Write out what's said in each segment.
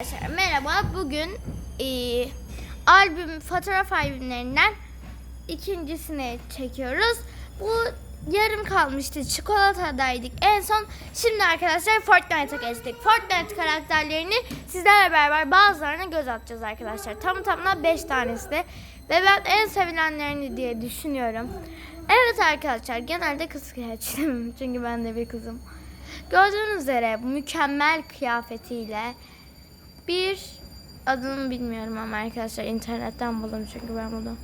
Arkadaşlar merhaba. Bugün eee, albüm fotoğraf albümlerinden ikincisini çekiyoruz. Bu yarım kalmıştı. Çikolatadaydık en son. Şimdi arkadaşlar Fortnite'a geçtik. Fortnite karakterlerini sizlerle beraber bazılarına göz atacağız arkadaşlar. Tam tamına 5 tanesi de. Ve ben en sevilenlerini diye düşünüyorum. Evet arkadaşlar genelde kız kıyafetim. Çünkü ben de bir kızım. Gördüğünüz üzere mükemmel kıyafetiyle bir adını bilmiyorum ama arkadaşlar internetten buldum çünkü ben buldum.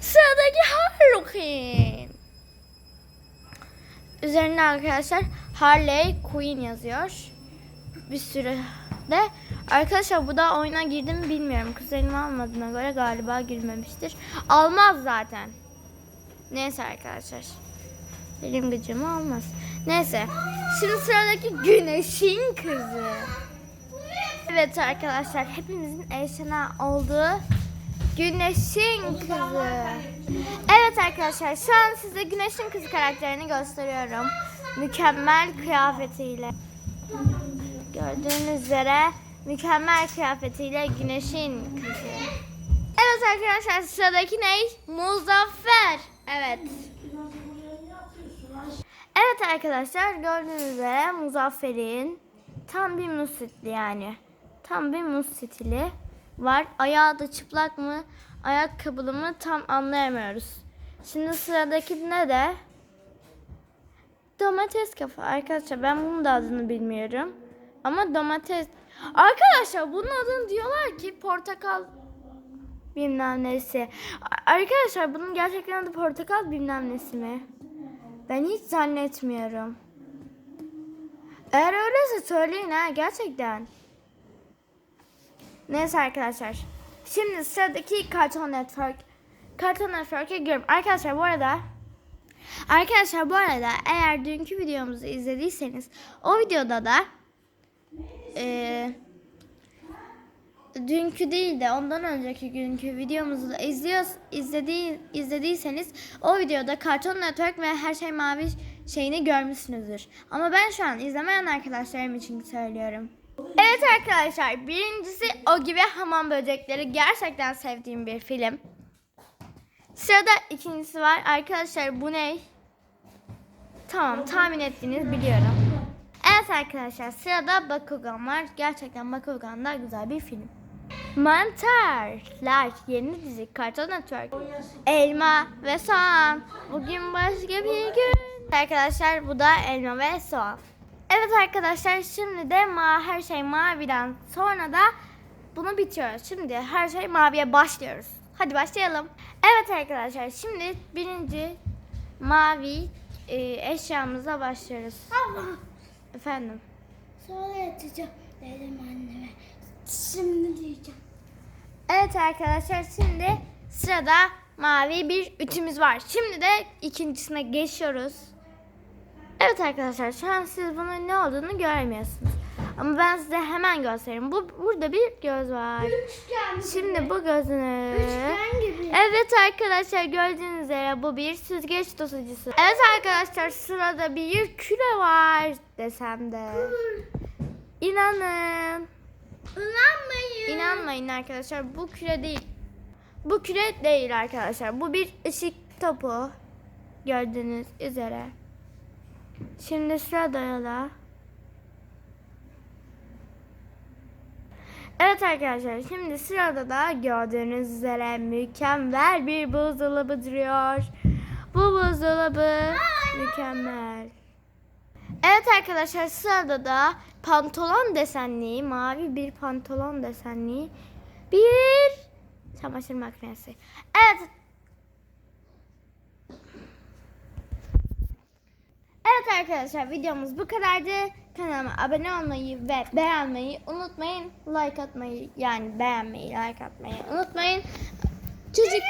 Sıradaki Harlequin. Üzerinde arkadaşlar Harley Quinn yazıyor. Bir sürü de arkadaşlar bu da oyuna girdi mi bilmiyorum. Kuzenim almadığına göre galiba girmemiştir. Almaz zaten. Neyse arkadaşlar. Benim gücüm olmaz. Neyse. Şimdi sıradaki Güneşin Kızı. Evet arkadaşlar hepimizin eşena olduğu Güneşin Kızı. Evet arkadaşlar şu an size Güneşin Kızı karakterini gösteriyorum. Mükemmel kıyafetiyle. Gördüğünüz üzere mükemmel kıyafetiyle Güneşin Kızı. Evet arkadaşlar sıradaki ne? Muzaffer. Evet. Evet arkadaşlar gördüğünüz üzere Muzaffer'in tam bir muz stili yani. Tam bir muz stili var. Ayağı da çıplak mı, ayakkabılı mı tam anlayamıyoruz. Şimdi sıradaki ne de? Domates kafa. Arkadaşlar ben bunun da adını bilmiyorum. Ama domates. Arkadaşlar bunun adını diyorlar ki portakal bilmem nesi. Arkadaşlar bunun gerçekten adı portakal bilmem nesi mi? Ben hiç zannetmiyorum. Eğer öyleyse söyleyin ha gerçekten. Neyse arkadaşlar. Şimdi sıradaki Cartoon Network. Cartoon Network'e giriyorum. Arkadaşlar bu arada Arkadaşlar bu arada eğer dünkü videomuzu izlediyseniz o videoda da eee dünkü değil de ondan önceki günkü videomuzu da izliyor, izledi, izlediyseniz o videoda Cartoon Network ve Her Şey Mavi şeyini görmüşsünüzdür. Ama ben şu an izlemeyen arkadaşlarım için söylüyorum. Evet arkadaşlar birincisi O Gibi Hamam Böcekleri gerçekten sevdiğim bir film. Sırada ikincisi var. Arkadaşlar bu ne? Tamam tahmin ettiğiniz biliyorum. Evet arkadaşlar sırada Bakugan var. Gerçekten Bakugan da güzel bir film. Mantarlar yeni dizi Cartoon Network. Elma ve soğan. Bugün başka bir gün. Arkadaşlar bu da elma ve soğan. Evet arkadaşlar şimdi de ma her şey maviden sonra da bunu bitiyoruz. Şimdi her şey maviye başlıyoruz. Hadi başlayalım. Evet arkadaşlar şimdi birinci mavi e, eşyamıza başlıyoruz. Efendim. Sonra yatacağım dedim anneme. Şimdi diyeceğim. Evet arkadaşlar şimdi sırada mavi bir ütümüz var. Şimdi de ikincisine geçiyoruz. Evet arkadaşlar şu an siz bunun ne olduğunu göremiyorsunuz. Ama ben size hemen göstereyim. Bu burada bir göz var. Üçgen. Şimdi bu gözünü Üçgen gibi. Evet arkadaşlar gördüğünüz üzere bu bir süzgeç tutucusu. Evet arkadaşlar sırada bir küre var desem de. İnanın. İnanmayın. İnanmayın arkadaşlar bu küre değil. Bu küre değil arkadaşlar. Bu bir ışık topu. Gördüğünüz üzere. Şimdi sırada da. Evet arkadaşlar şimdi sırada da gördüğünüz üzere mükemmel bir buzdolabı duruyor. Bu buzdolabı mükemmel. Evet arkadaşlar sırada da pantolon desenli, mavi bir pantolon desenli bir çamaşır makinesi. Evet. Evet arkadaşlar videomuz bu kadardı. Kanalıma abone olmayı ve beğenmeyi unutmayın. Like atmayı yani beğenmeyi, like atmayı unutmayın. Çocuk...